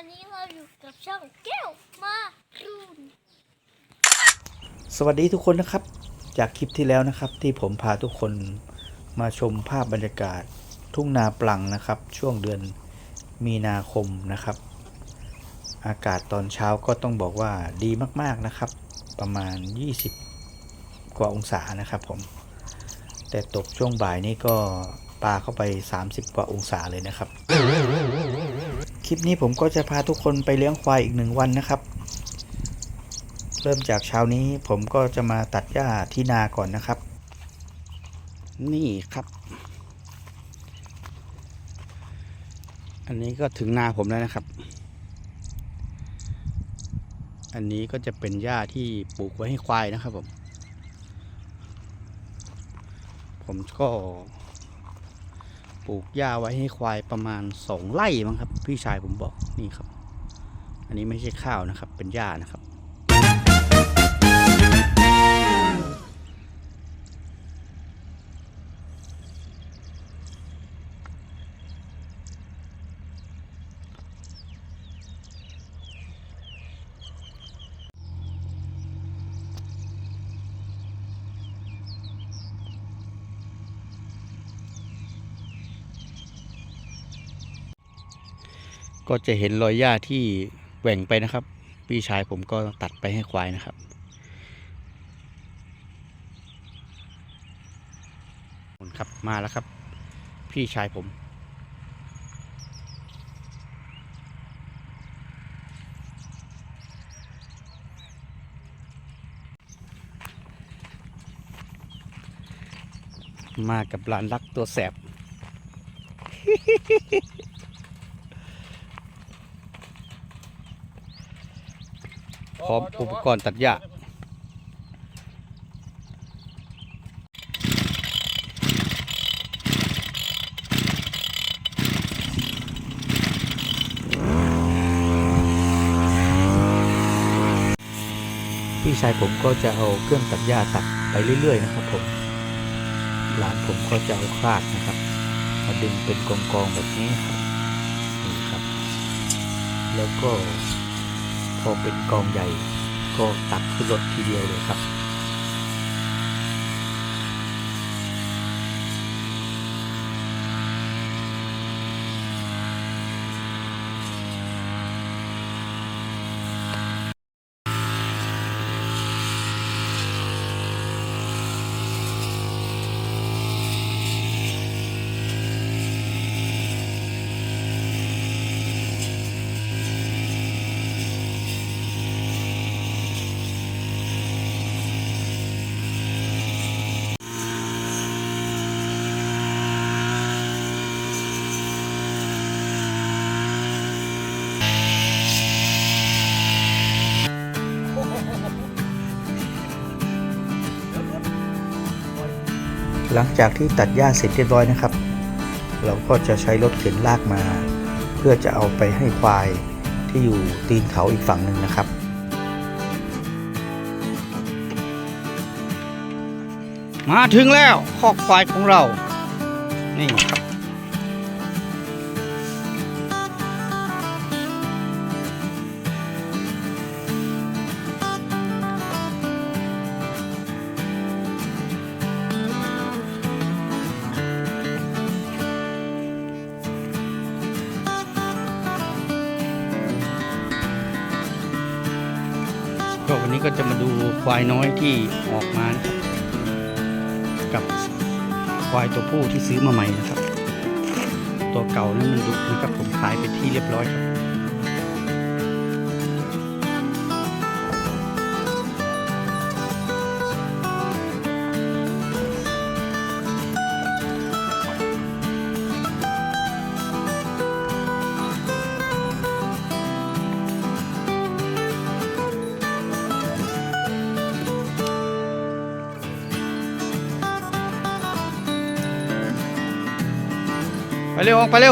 วันนี้เราอยู่กับช่องแก้วมารูนสวัสดีทุกคนนะครับ จากคลิปที่แล้วนะครับ ที่ผมพาทุกคนมาชมภาพบรรยากาศทุ่งนาปลังนะครับ ช่วงเดือนมีนาคมนะครับ อากาศตอนเช้าก็ต้องบอกว่าดีมากๆนะครับ ประมาณ 20 กว่าองศานะครับผม แต่ตกช่วงบ่ายนี่ก็ปาเข้าไป 30 กว่าองศาเลยนะครับ คลิปนี้ผมก็จะพาทุกคนไปเลี้ยงควายอีกหนึ่งวันนะครับ เริ่มจากเช้านี้ผมก็จะมาตัดหญ้าที่นาก่อนนะครับ นี่ครับ อันนี้ก็ถึงนาผมแล้วนะครับ อันนี้ก็จะเป็นหญ้าที่ปลูกไว้ให้ควายนะครับผม ผมก็ ปลูกหญ้าไว้ให้ควายประมาณสองไร่มั้งครับ พี่ชายผมบอกนี่ครับ อันนี้ไม่ใช่ข้าวนะครับ เป็นหญ้านะครับ ก็จะเห็นรอยหญ้าที่แหว่งไปนะครับ พี่ชายผมก็ตัดไปให้ควายนะครับ ครับมาแล้วครับ พี่ชายผม มากับหลานรักตัวแสบ พร้อมอุปกรณ์ตัดหญ้าพี่ชายผมก็จะเอาเครื่องตัดหญ้าตัดไปเรื่อย ๆ นะครับผม หลานผมก็จะเอาคลาดนะครับ มาดึงเป็นกองๆแบบนี้ครับนี่ครับ แล้วก็ พอเป็นกองใหญ่ก็ตักขึ้นรถทีเดียวเลยครับ หลังจากที่ตัดหญ้าเสร็จเรียบร้อยนะครับ เราก็จะใช้รถเข็นลากมา เพื่อจะเอาไปให้ควายที่อยู่ตีนเขาอีกฝั่งหนึ่งนะครับ มาถึงแล้วคอกควายของเรา นี่ครับ ก็วันนี้ก็จะมาดูควายน้อยที่ออกมานะครับกับควายตัวผู้ที่ซื้อมาใหม่นะครับ ตัวเก่านั้นมันดุนะครับผมขายไปที่เรียบร้อยครับ ไปเ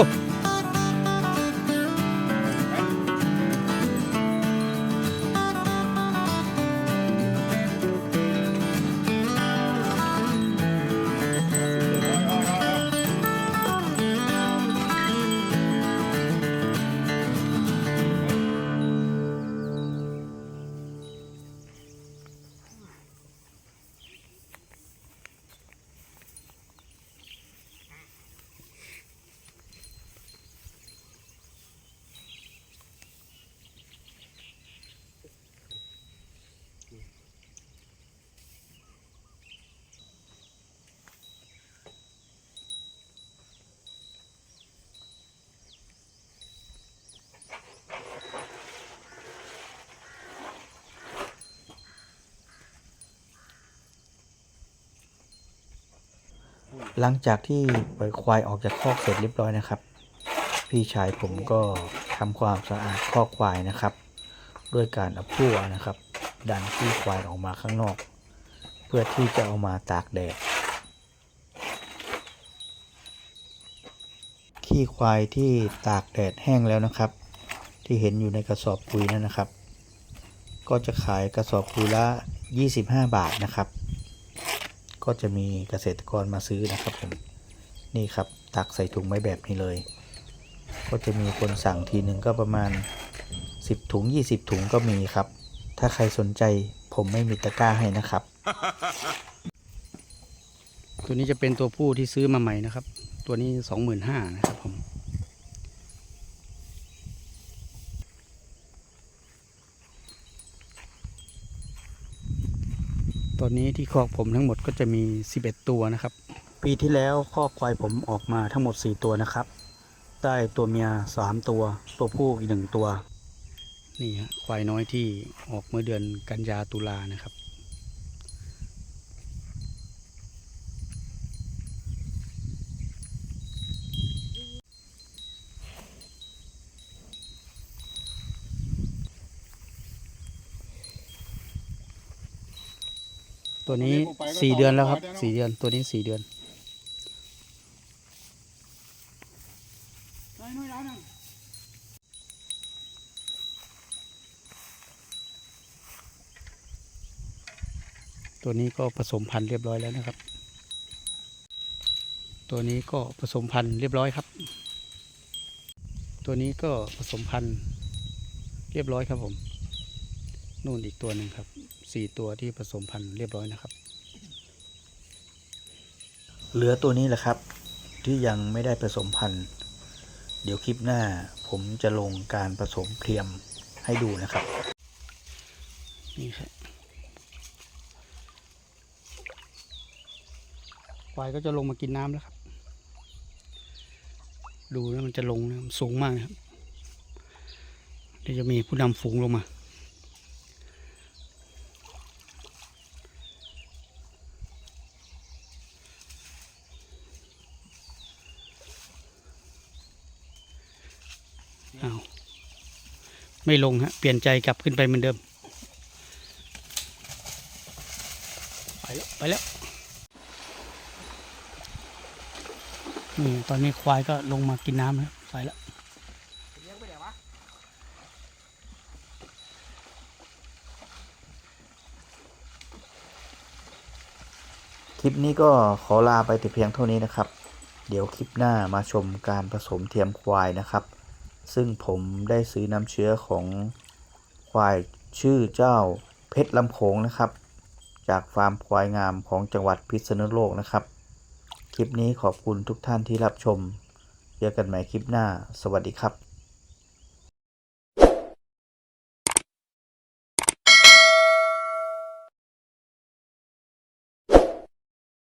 หลังจากที่ปล่อยควายออกจากคอกเสร็จเรียบร้อยนะครับ พี่ชายผมก็ทำความสะอาดคอกควายนะครับ ด้วยการเอาพั่วนะครับ ดันขี้ควายออกมาข้างนอก เพื่อที่จะเอามาตากแดดขี้ควายที่ตากแดดแห้งแล้วนะครับ ที่เห็นอยู่ในกระสอบปุ๋ยนั่นนะครับ ก็จะขายกระสอบปุ๋ยละ 25 บาทนะครับ ก็จะมีเกษตรกรมาซื้อนะครับผมนี่ครับตักใส่ถุงไว้แบบนี้เลย ก็จะมีคนสั่งทีหนึ่งก็ประมาณ 10 ถุง 20 ถุงก็มีครับ ถ้าใครสนใจผมไม่มีตะกร้าให้นะครับ ตัวนี้จะเป็นตัวผู้ที่ซื้อมาใหม่นะครับ ตัวนี้สองหมื่นห้านะครับผม ตอนนี้ที่คอกผมทั้งหมดก็จะมี 11 ตัวนะครับ ปีที่แล้วคอกควายผมออกมาทั้งหมด 4 ตัวนะครับได้ตัวเมีย 3 ตัว ตัวผู้อีกหนึ่งตัว นี่ฮะควายน้อยที่ออกเมื่อเดือนกันยาตุลานะครับ ตัวนี้สี่เดือนแล้วครับสี่เดือนตัวนี้สี่เดือนตัวนี้ก็ผสมพันธุ์เรียบร้อยแล้วนะครับ ตัวนี้ก็ผสมพันธุ์เรียบร้อยครับ ตัวนี้ก็ผสมพันธุ์เรียบร้อยครับผม นู่นอีกตัวหนึ่งครับ สี่ตัวที่ผสมพันธุ์เรียบร้อยนะครับ เหลือตัวนี้แหละครับ ที่ยังไม่ได้ผสมพันธุ์ เดี๋ยวคลิปหน้าผมจะลงการผสมเทียมให้ดูนะครับ นี่ครับควายก็จะลงมากินน้ำแล้วครับ ดูนะมันจะลงนะมันสูงมากนะครับเดี๋ยวจะมีผู้นำฝูงลงมา ไม่ลงฮะเปลี่ยนใจกลับขึ้นไปเหมือนเดิม ไปแล้วไปแล้วนี่ตอนนี้ควายก็ลงมากินน้ำแล้วไปแล้วคลิปนี้ก็ขอลาไปแต่เพียงเท่านี้นะครับ เดี๋ยวคลิปหน้ามาชมการผสมเทียมควายนะครับ ซึ่งผมได้ซื้อน้ำเชื้อของควายชื่อเจ้าเพชรลำโขงนะครับ จากฟาร์มควายงามของจังหวัดพิษณุโลกนะครับ คลิปนี้ขอบคุณทุกท่านที่รับชม เจอกันใหม่คลิปหน้า สวัสดีครับ